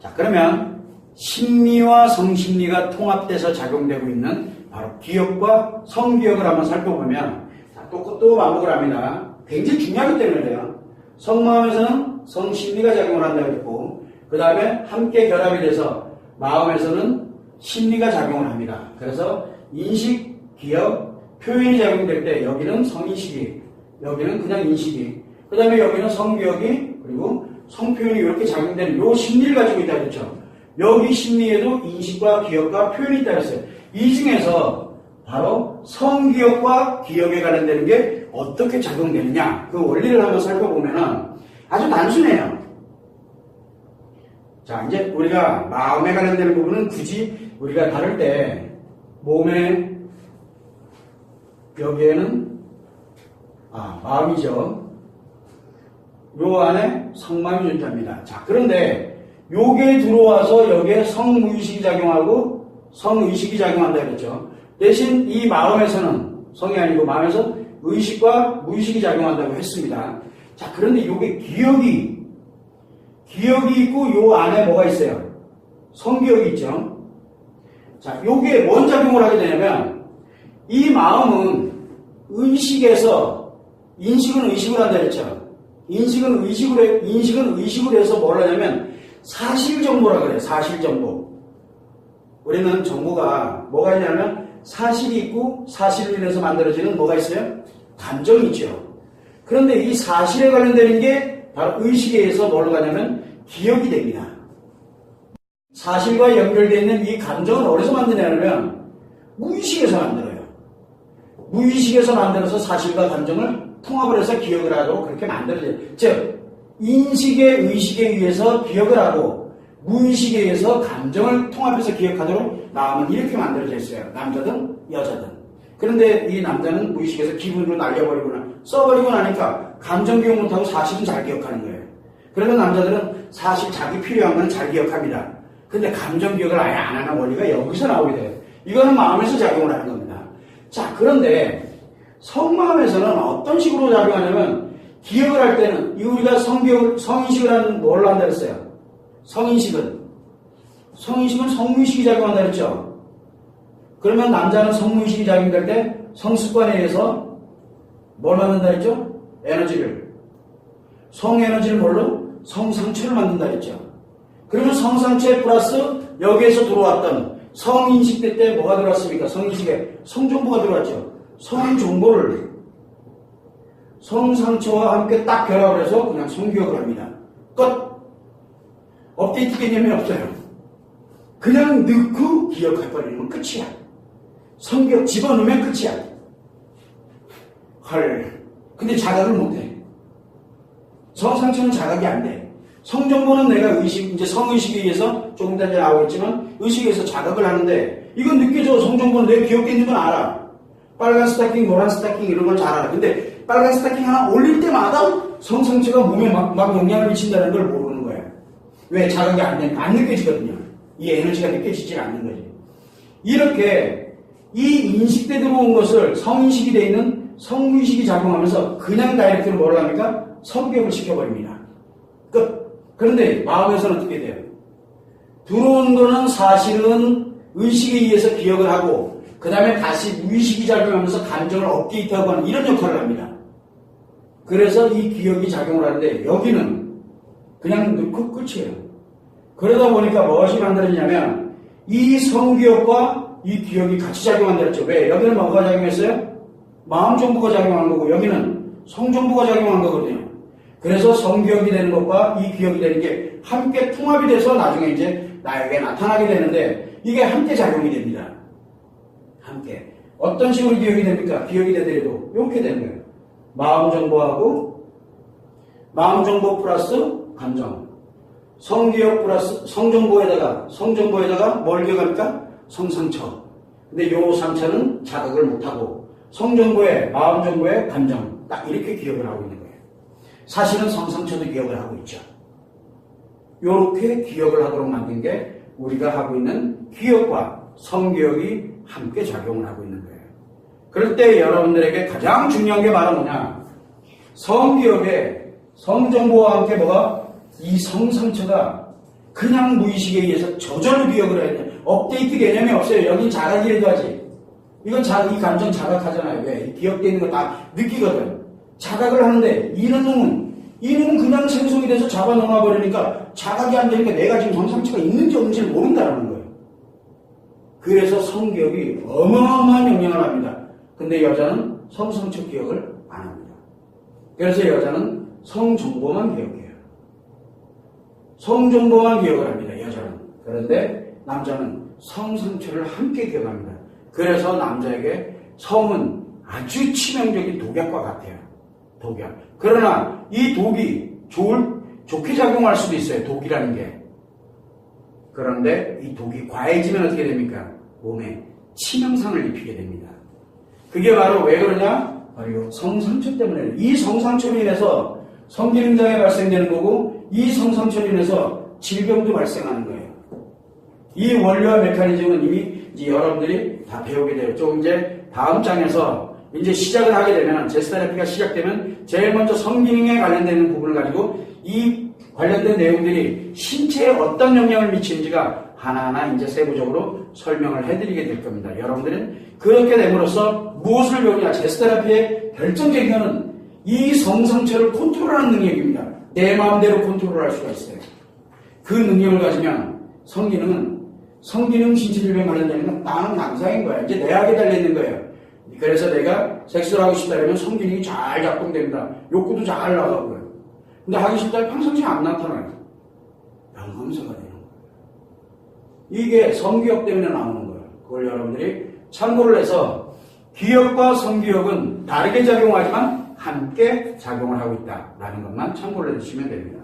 자, 그러면 심리와 성심리가 통합돼서 작용되고 있는 바로 기억과 성기억을 한번 살펴보면 자, 또, 또 반복을 합니다. 굉장히 중요하기 때문에 그래요. 성마음에서는 성심리가 작용을 한다고 했고 그 다음에 함께 결합이 돼서 마음에서는 심리가 작용을 합니다. 그래서 인식, 기억, 표현이 작용될 때 여기는 성인식이 여기는 그냥 인식이 그 다음에 여기는 성기억이 그리고 성표현이 이렇게 작용되는 요 심리를 가지고 있다 그랬죠. 여기 심리에도 인식과 기억과 표현이 있다 그랬어요. 이 중에서 바로 성기억과 기억에 관련되는 게 어떻게 작용되느냐 그 원리를 한번 살펴보면은 아주 단순해요. 자 이제 우리가 마음에 관련되는 부분은 굳이 우리가 다룰 때 몸에 여기에는 아 마음이죠. 요 안에 성마음이 존재합니다. 자, 그런데 요게 들어와서 여기에 성무의식이 작용하고 성의식이 작용한다 그랬죠. 대신 이 마음에서는 성이 아니고 마음에서 의식과 무의식이 작용한다고 했습니다. 자, 그런데 요게 기억이 기억이 있고 요 안에 뭐가 있어요? 성기억이 있죠. 자, 요게 뭔 작용을 하게 되냐면 이 마음은 의식에서 인식은 의식을 한다 그랬죠. 인식은 의식으로 해- 인식은 의식으로 해서 뭘 하냐면 사실 정보라 그래요. 사실 정보. 우리는 정보가 뭐가 있냐면 사실이 있고 사실로 인해서 만들어지는 뭐가 있어요? 감정이 있죠. 그런데 이 사실에 관련되는 게 바로 의식에 의해서 뭘 가냐면 기억이 됩니다. 사실과 연결되어 있는 이 감정은 어디서 만드냐면 무의식에서 만들어요. 무의식에서 만들어서 사실과 감정을 통합을 해서 기억을 하도록 그렇게 만들어져요. 즉, 인식의 의식에 의해서 기억을 하고 무의식에 의해서 감정을 통합해서 기억하도록 마음은 이렇게 만들어져 있어요. 남자든 여자든. 그런데 이 남자는 무의식에서 기분으로 날려버리거나 써버리고 나니까 감정 기억 못하고 사실은 잘 기억하는 거예요. 그래서 남자들은 사실 자기 필요한 건 잘 기억합니다. 근데 감정 기억을 아예 안 하는 원리가 여기서 나오게 돼요. 이거는 마음에서 작용을 하는 겁니다. 자, 그런데 성마음에서는 어떤 식으로 작용하냐면 기억을 할 때는 이 우리가 성기억, 성인식을 하는 뭘 한다 그랬어요? 성인식은 성인식은 성무의식이 작용한다 그랬죠? 그러면 남자는 성무의식이 작용될 때 성습관에 의해서 뭘 만든다 그랬죠? 에너지를 성에너지를 뭘로? 성상처를 만든다 그랬죠? 그러면 성상체 플러스 여기에서 들어왔던 성인식 때, 때 뭐가 들어왔습니까? 성인식에 성정보가 들어왔죠. 성 정보를 성상처와 함께 딱 결합을 해서 그냥 성기억을 합니다. 끝. 업데이트 개념이 없어요. 그냥 넣고 기억할 버리면 끝이야. 성기억 집어넣으면 끝이야. 헐. 근데 자각을 못해. 성상처는 자각이 안 돼. 성정보는 내가 의식, 이제 성의식에 의해서 조금 전에 나오겠지만 의식에 의해서 자각을 하는데 이건 느껴져. 성정보는 내 기억돼 있는 건 알아. 빨간 스타킹, 노란 스타킹 이런 건잘 알아. 근데 빨간 스타킹 하나 올릴 때마다 성상처가 몸에 막, 막 영향을 미친다는 걸 모르는 거야. 왜? 자각이 안 되니까 안 느껴지거든요. 이 에너지가 느껴지질 않는 거지. 이렇게 이 인식 때 들어온 것을 성인식이 돼 있는 성의식이 작용하면서 그냥 다이렉트로 뭘 합니까? 성격을 시켜버립니다. 끝. 그런데 마음에서는 어떻게 돼요? 들어온 거는 사실은 의식에 의해서 기억을 하고 그 다음에 다시 무의식이 작용하면서 감정을 업데이트하고 하는 이런 역할을 합니다. 그래서 이 기억이 작용을 하는데 여기는 그냥 넣고 끝이에요. 그러다 보니까 무엇이 만들어지냐면 이 성기억과 이 기억이 같이 작용한다 했죠. 왜? 여기는 뭐가 작용했어요? 마음 정보가 작용한 거고 여기는 성 정보가 작용한 거거든요. 그래서 성기억이 되는 것과 이 기억이 되는 게 함께 통합이 돼서 나중에 이제 나에게 나타나게 되는데 이게 함께 작용이 됩니다. 함께. 어떤 식으로 기억이 됩니까? 기억이 되더라도 이렇게 되는 거예요. 마음 정보하고 마음 정보 플러스 감정. 성기억 플러스 성정보에다가 성정보에다가 뭘 기억합니까? 성상처. 근데 요 상처는 자각을 못하고 성정보에 마음 정보에 감정 딱 이렇게 기억을 하고 있는 거예요. 사실은 성상처도 기억을 하고 있죠. 요렇게 기억을 하도록 만든 게 우리가 하고 있는 기억과 성기억이 함께 작용을 하고 있는 거예요. 그럴 때 여러분들에게 가장 중요한 게 바로 뭐냐? 성기억에 성정보와 함께 뭐가 이 성상처가 그냥 무의식에 의해서 저절로 기억을 해야 돼. 업데이트 개념이 없어요. 여긴 자각이라도 하지. 이건 자, 이 감정 자각하잖아요. 왜? 이 기억되는 거 다 느끼거든. 자각을 하는데 이런 놈은 이 놈은 그냥 생성이 돼서 잡아놓아 버리니까 자각이 안 되니까 내가 지금 성상처가 있는지 없는지를 모른다는 거예요. 그래서 성기억이 어마어마한 영향을 합니다. 근데 여자는 성상처 기억을 안 합니다. 그래서 여자는 성정보만 기억해요. 성정보만 기억을 합니다. 여자는. 그런데 남자는 성상처를 함께 기억합니다. 그래서 남자에게 성은 아주 치명적인 독약과 같아요. 독약. 그러나 이 독이 좋을, 좋게 작용할 수도 있어요. 독이라는 게. 그런데 이 독이 과해지면 어떻게 됩니까? 몸에 치명상을 입히게 됩니다. 그게 바로 왜 그러냐? 바로 성상처 때문에. 이 성상처로 인해서 성기능장애 발생되는 거고, 이 성상처로 인해서 질병도 발생하는 거예요. 이 원리와 메커니즘은 이미 이제 여러분들이 다 배우게 돼요. 좀 이제 다음 장에서 이제 시작을 하게 되면, 제스테라피가 시작되면 제일 먼저 성기능에 관련되는 부분을 가지고 이 관련된 내용들이 신체에 어떤 영향을 미치는지가 하나하나 이제 세부적으로 설명을 해드리게 될 겁니다. 여러분들은 그렇게 됨으로써 무엇을 배우냐? 제스테라피의 결정적인 것은 이 성상처를 컨트롤하는 능력입니다. 내 마음대로 컨트롤할 수가 있어요. 그 능력을 가지면 성기능은 성기능 신체질병 관련되는 건 나는 남상인 거야. 이제 내학에 달려있는 거예요. 그래서 내가 섹스를 하고 싶다 그러면 성기능이 잘 작동됩니다. 욕구도 잘 나가고요. 근데 하기 싫다 면 평상시에 안 나타나요. 병검사가 되는 거예요. 이게 성기억 때문에 나오는 거예요. 그걸 여러분들이 참고를 해서 기억과 성기억은 다르게 작용하지만 함께 작용을 하고 있다라는 것만 참고를 해주시면 됩니다.